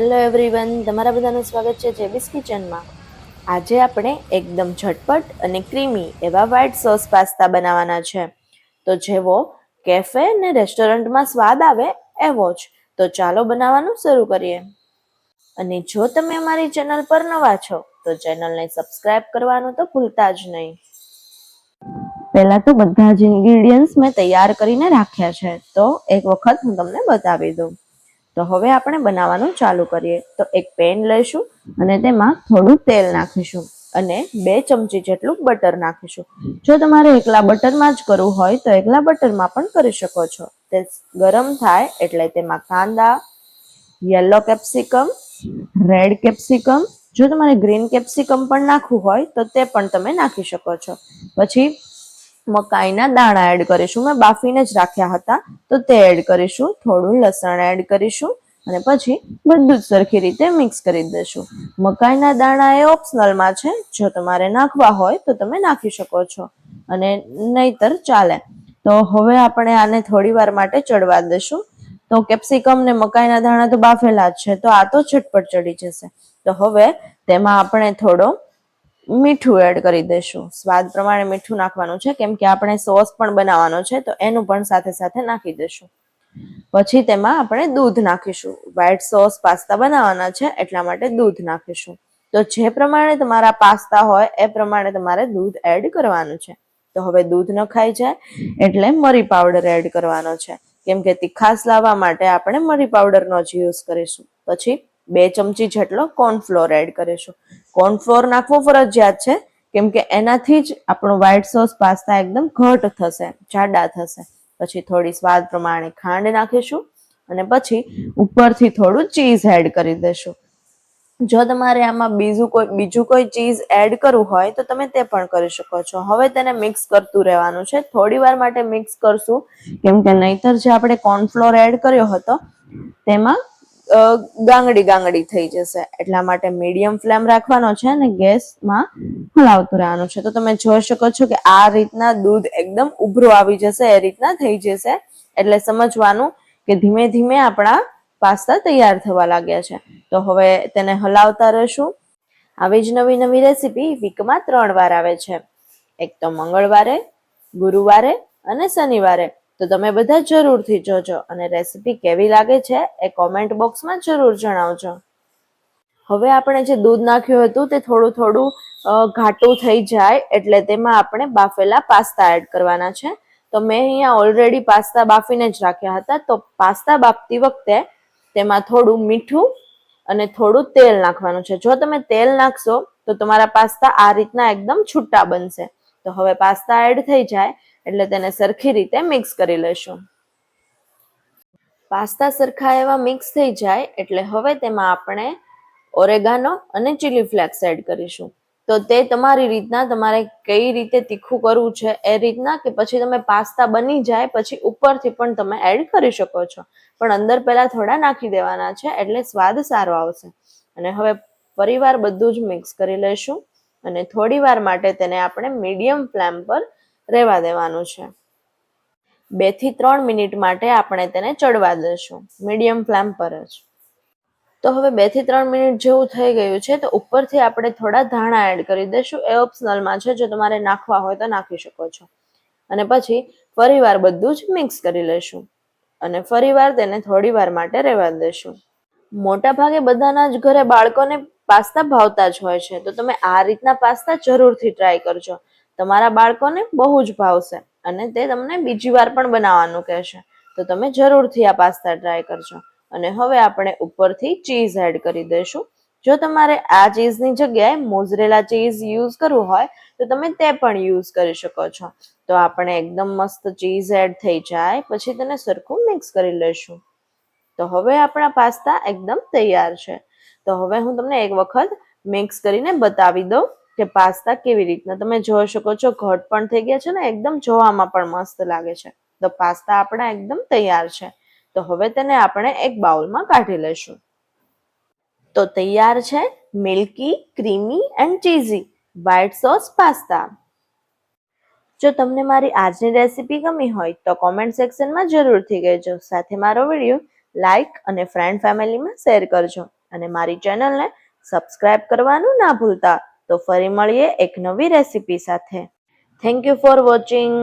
Hello everyone, તમારા બધાનું સ્વાગત છે જેબીસ કિચનમાં. આજે આપણે એકદમ ઝટપટ અને ક્રીમી એવા વ્હાઈટ સોસ પાસ્તા બનાવવાના છે. તો જેવો કેફે ને રેસ્ટોરન્ટમાં સ્વાદ આવે એવો જ. તો ચાલો બનાવવાનું શરૂ કરીએ. અને જો તમે અમારી ચેનલ પર નવા છો, તો ચેનલને સબસ્ક્રાઇબ કરવાનું તો ભૂલતા જ નહીં. પહેલા તો બધા જ ઇન્ગ્રીડિયન્ટ્સ મેં તૈયાર કરીને રાખ્યા છે. તો એક વખત હું તમને બતાવી દઉં. તો હવે આપણે બનાવવાનું ચાલુ કરીએ. તો એક પેન લઈશું અને તેમાં થોડું તેલ નાખીશું અને બે ચમચી જેટલું બટર નાખીશું. જો તમારે એકલા બટરમાં જ કરવું હોય તો એકલા બટરમાં પણ કરી શકો છો. તે ગરમ થાય એટલે તેમાં કાંદા, યલો કેપ્સિકમ, રેડ કેપ્સિકમ, જો તમારે ગ્રીન કેપ્સિકમ પણ નાખવું હોય તો તે પણ તમે નાખી શકો છો. પછી મકાઈના દાણા એડ કરીશું. મેં બાફીને જ રાખ્યા હતા. તો તે એડ કરીશું. થોડું લસણ એડ કરીશું. અને પછી બધું જ સરખી રીતે મિક્સ કરી દઈશું. મકાઈના દાણા એ ઓપ્શનલમાં છે. જો તમારે નાખવા હોય તો તમે નાખી શકો છો. અને નહીતર ચાલે. તો હવે આપણે આને થોડી વાર માટે ચડવા દઈશું. તો કેપ્સિકમ ને મકાઈના દાણા તો બાફેલા જ છે. તો આ તો ઝટપટ ચડી જશે. તો હવે તેમાં આપણે થોડો મીઠું એડ કરી દઈશું. સ્વાદ પ્રમાણે મીઠું નાખવાનું છે. કેમ કે આપણે સોસ પણ બનાવવાનો છે, તો એનું પણ સાથે સાથે નાખી દઈશું. પછી તેમાં આપણે દૂધ નાખીશું. વ્હાઈટ સોસ પાસ્તા બનાવવાના છે, એટલા માટે દૂધ નાખીશું. તો જે પ્રમાણે તમારા પાસ્તા હોય, એ પ્રમાણે તમારે દૂધ એડ કરવાનું છે. તો હવે દૂધ ન ખાઈ જાય, એટલે મરી પાવડર એડ કરવાનો છે. કેમ કે તીખાસ લાવવા માટે આપણે મરી પાવડરનો જ યુઝ કરીશું. પછી બે ચમચી જેટલો કોર્નફ્લોર એડ કરીશું. કોર્નફ્લોર નાખવો ફરજિયાત છે, કેમ કે એનાથી જ આપણું વ્હાઈટ સોસ પાસ્તા એકદમ ઘટ થશે, જાડા થશે. પછી થોડી સ્વાદ પ્રમાણે ખાંડ નાખીશું અને પછી ઉપરથી થોડું ચીઝ એડ કરી દઈશું. જો તમારે આમાં બીજું કોઈ બીજું કોઈ ચીઝ એડ કરવું હોય તો તમે તે પણ કરી શકો છો. હવે તેને મિક્સ કરતું રહેવાનું છે. થોડી વાર માટે મિક્સ કરશું, કેમ કે નહીતર જે આપણે કોર્નફ્લોર એડ કર્યો હતો, તેમાં ગાંગડી ગાંગડી થઈ જશે. એટલા માટે મીડિયમ ફ્લેમ રાખવાનો છે અને ગેસમાં હલાવતું રહેવાનું છે. તો તમે જોઈ શકો છો કે આ રીતના દૂધ એકદમ ઉભરો આવી જશે, એ રીતના થઈ જશે. એટલે સમજવાનું કે ધીમે ધીમે આપણા પાસ્તા તૈયાર થવા લાગ્યા છે. તો હવે તેને હલાવતા રહેશું. આવી જ નવી નવી રેસીપી વીકમાં ત્રણ વાર આવે છે. એક તો મંગળવારે, ગુરુવારે અને શનિવારે. તો તમે બધા જરૂરથી જોજો અને રેસીપી કેવી લાગે છે એ કોમેન્ટ બોક્સમાં જરૂર જણાવજો. હવે આપણે જે દૂધ નાખ્યું હતું તે થોડું થોડું ઘાટું થઈ જાય એટલે તેમાં આપણે બાફેલા પાસ્તા એડ કરવાના છે. તો મેં અહીંયા ઓલરેડી પાસ્તા બાફીને જ રાખ્યા હતા. તો પાસ્તા બાફતી વખતે તેમાં થોડું મીઠું અને થોડું તેલ નાખવાનું છે. જો તમે તેલ નાખશો તો તમારા પાસ્તા આ રીતના એકદમ છૂટા બનશે. તો હવે પાસ્તા એડ થઈ જાય. એટલે તેને સરખી રીતે મિક્સ કરી લેશું. પાસ્તા સરખા એવા મિક્સ થઈ જાય એટલે હવે તેમાં આપણે ઓરેગાનો અને ચીલી ફ્લેક્સ એડ કરીશું. તો તે તમારી રીતના તમારે કઈ રીતે તીખું કરવું છે એ રીતના કે પછી તમે પાસ્તા બની જાય પછી ઉપરથી પણ તમે એડ કરી શકો છો. પણ અંદર પહેલા થોડા નાખી દેવાના છે એટલે સ્વાદ સારો આવશે. અને હવે ફરીવાર બધું જ મિક્સ કરી લઈશું અને થોડી વાર માટે તેને આપણે મીડિયમ ફ્લેમ પર રહેવા દેવાનું છે. બેથી ત્રણ મિનિટ માટે આપણે તેને ચડવા દઈશું મીડિયમ ફ્લેમ પર જ. તો હવે બેથી ત્રણ મિનિટ જેવું થઈ ગયું છે તો ઉપરથી આપણે થોડા ધાણા એડ કરી દઈશું. એ ઓપ્શનલમાં છે. જો તમારે નાખવા હોય તો નાખી શકો છો. અને પછી ફરીવાર બધું જ મિક્સ કરી લઈશું. અને ફરીવાર તેને થોડી વાર માટે રહેવા દઈશું મોટા ભાગે બધાના જ ઘરે બાળકોને પાસ્તા ભાવતા જ હોય છે. તો તમે આ રીતના પાસ્તા જરૂરથી ટ્રાય કરજો. તમારા બાળકોને બહુ જ ભાવશે અને તે તમને બીજી વાર પણ બનાવવાનું કહેશે. તો તમે જરૂરથી આ પાસ્તા ટ્રાય કરજો. અને હવે આપણે ઉપરથી ચીઝ એડ કરી દઈશું. જો તમારે આ ચીઝની જગ્યાએ મોઝરેલા ચીઝ યુઝ કરવું હોય, તો તમે તે પણ યુઝ કરી શકો છો. તો આપણે એકદમ મસ્ત ચીઝ એડ થઈ જાય, પછી તેને સરખું મિક્સ કરી લઈશું. તો હવે આપણા પાસ્તા એકદમ તૈયાર છે. તો હવે હું તમને એક વખત મિક્સ કરીને બતાવી દઉં. કે પાસ્તા કેવી રીતના? તમે જોઈ શકો છો, ઘટ પણ થઈ ગયા છે ને, એકદમ જોવામાં પણ મસ્ત લાગે છે. તો પાસ્તા આપણા એકદમ તૈયાર છે. તો હવે તેને આપણે એક બાઉલમાં કાઢી લઈશું. તો તૈયાર છે milky, creamy and cheesy, white sauce, pasta. જો તમને મારી આજની રેસીપી ગમી હોય તો કોમેન્ટ સેક્શનમાં જરૂરથી કહેજો. સાથે મારો વીડિયો લાઈક અને ફ્રેન્ડ ફેમિલીમાં શેર કરજો. અને મારી ચેનલને સબસ્ક્રાઇબ કરવાનું ના ભૂલતા. તો ફરી મળીએ એક નવી રેસિપી સાથે. Thank you for watching